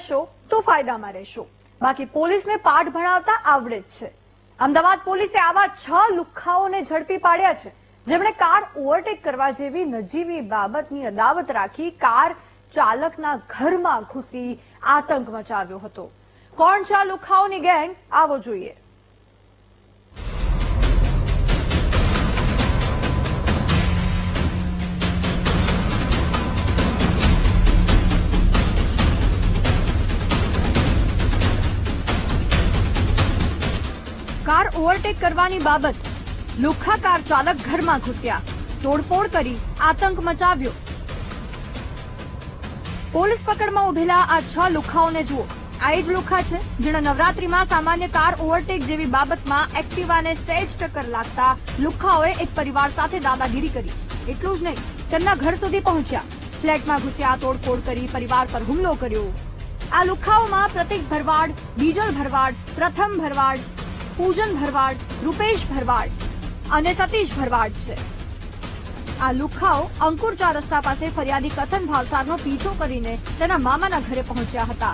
રહેશો તો ફાયદામાં રહેશો. બાકી પોલીસને પાઠ ભણાવતા આવડે જ છે. અમદાવાદ પોલીસે આવા છ લુખ્ખાઓને ઝડપી પાડ્યા છે. જેમણે કાર ઓવરટેક કરવા જેવી નજીવી બાબતની અદાવત રાખી કાર ચાલકના ઘરમાં ઘૂસી આતંક મચાવ્યો હતો. કોણ છે આ લુખ્ખાઓની ગેંગ? આવો જોઈએ. કાર ઓવરટેક કરવાની બાબત. લુખ્ખા કાર ચાલક ઘરમાં ઘૂસ્યા. તોડફોડ કરી આતંક મચાવ્યો. પોલીસ પકડમાં ઉભેલા આ છ લુખ્ખાઓને જુઓ. આ જ લુખા છે જેણે નવરાત્રીમાં સામાન્ય કાર ઓવરટેક જેવી બાબતમાં એક્ટિવાને સહેજ ટક્કર લાગતા લુખ્ખાઓએ એક પરિવાર સાથે દાદાગીરી કરી. એટલું જ નહીં, તેમના ઘર સુધી પહોંચ્યા. ફ્લેટમાં ઘૂસ્યા, તોડફોડ કરી, પરિવાર પર હુમલો કર્યો. આ લુખ્ખાઓમાં પ્રતિક ભરવાડ, બીજલ ભરવાડ, પ્રથમ ભરવાડ પૂજન ભરવાડ, રૂપેશ ભરવાડ અને સતીશ ભરવાડ છે. આ લુખ્ખાઓ અંકુર ચાર રસ્તા પાસે ફરિયાદી કથન ભાવસારનો પીછો કરીને તેના મામાના ઘરે પહોંચ્યા હતા.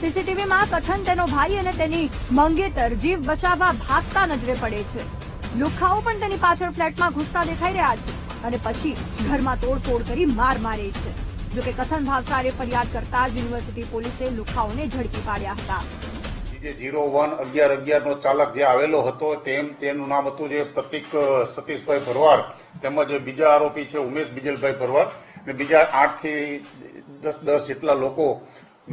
સીસીટીવીમાં કથન તેનો ભાઈ અને તેની મંગેતર જીવ બચાવવા ભાગતા નજરે પડે છે. લુખ્ખાઓ પણ તેની પાછળ ફ્લેટમાં ઘૂસતા દેખાઈ રહ્યા છે અને પછી ઘરમાં તોડફોડ કરી માર મારે છે. જોકે કથન ભાવસારે ફરિયાદ કરતા યુનિવર્સિટી પોલીસે લુખ્ખાઓને ઝડપી પાડ્યા હતા. જે ઝીરો વન અગિયાર અગિયાર નો ચાલક જે આવેલો હતો, તેમ તેનું નામ હતું જે પ્રતિક સતીશભાઈ ભરવાડ, તેમજ બીજા આરોપી છે ઉમેશ બિજલભાઈ ભરવાડ. અને બીજા આઠથી દસ દસ જેટલા લોકો,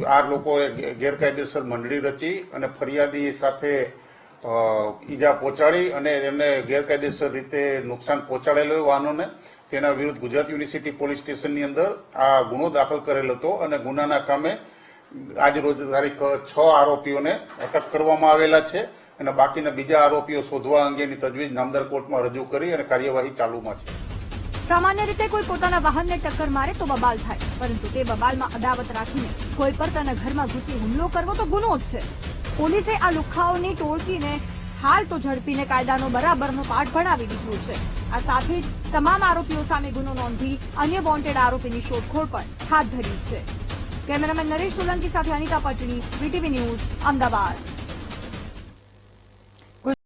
આ લોકોએ ગેરકાયદેસર મંડળી રચી અને ફરિયાદી સાથે ઈજા પહોંચાડી અને એમને ગેરકાયદેસર રીતે નુકસાન પહોંચાડેલો વાહનોને તેના વિરુદ્ધ ગુજરાત યુનિવર્સિટી પોલીસ સ્ટેશનની અંદર આ ગુનો દાખલ કરેલ હતો અને ગુનાના કામે આજ રોજ તારીખ, છ આરોપીઓને અટક કરવામાં આવેલા છે અને બાકીના બીજા આરોપીઓ શોધવા અંગેની તજવીજ નામદાર કોર્ટમાં રજૂ કરી અને કાર્યવાહી ચાલુમાં છે. સામાન્ય રીતે કોઈ પોતાના વાહનને ટક્કર મારે તો બબાલ થાય પરંતુ તે બબાલમાં અદાવત રાખીને કોઈ પર તેના ઘરમાં ઘૂસી હુમલો કરવો તો ગુનો જ છે. પોલીસે આ લુખ્ખાઓની ટોળકીને હાલ તો ઝડપીને કાયદાનો બરાબરનો પાઠ ભણાવી દીધો છે. આ સાથે જ તમામ આરોપીઓ સામે ગુનો નોંધી અન્ય વોન્ટેડ આરોપીની શોધખોળ પણ હાથ ધરી છે. કેમેરામેન નરેશ સોલંકી સાથે અનિતા પટણી વીટીવી ન્યૂઝ અમદાવાદ.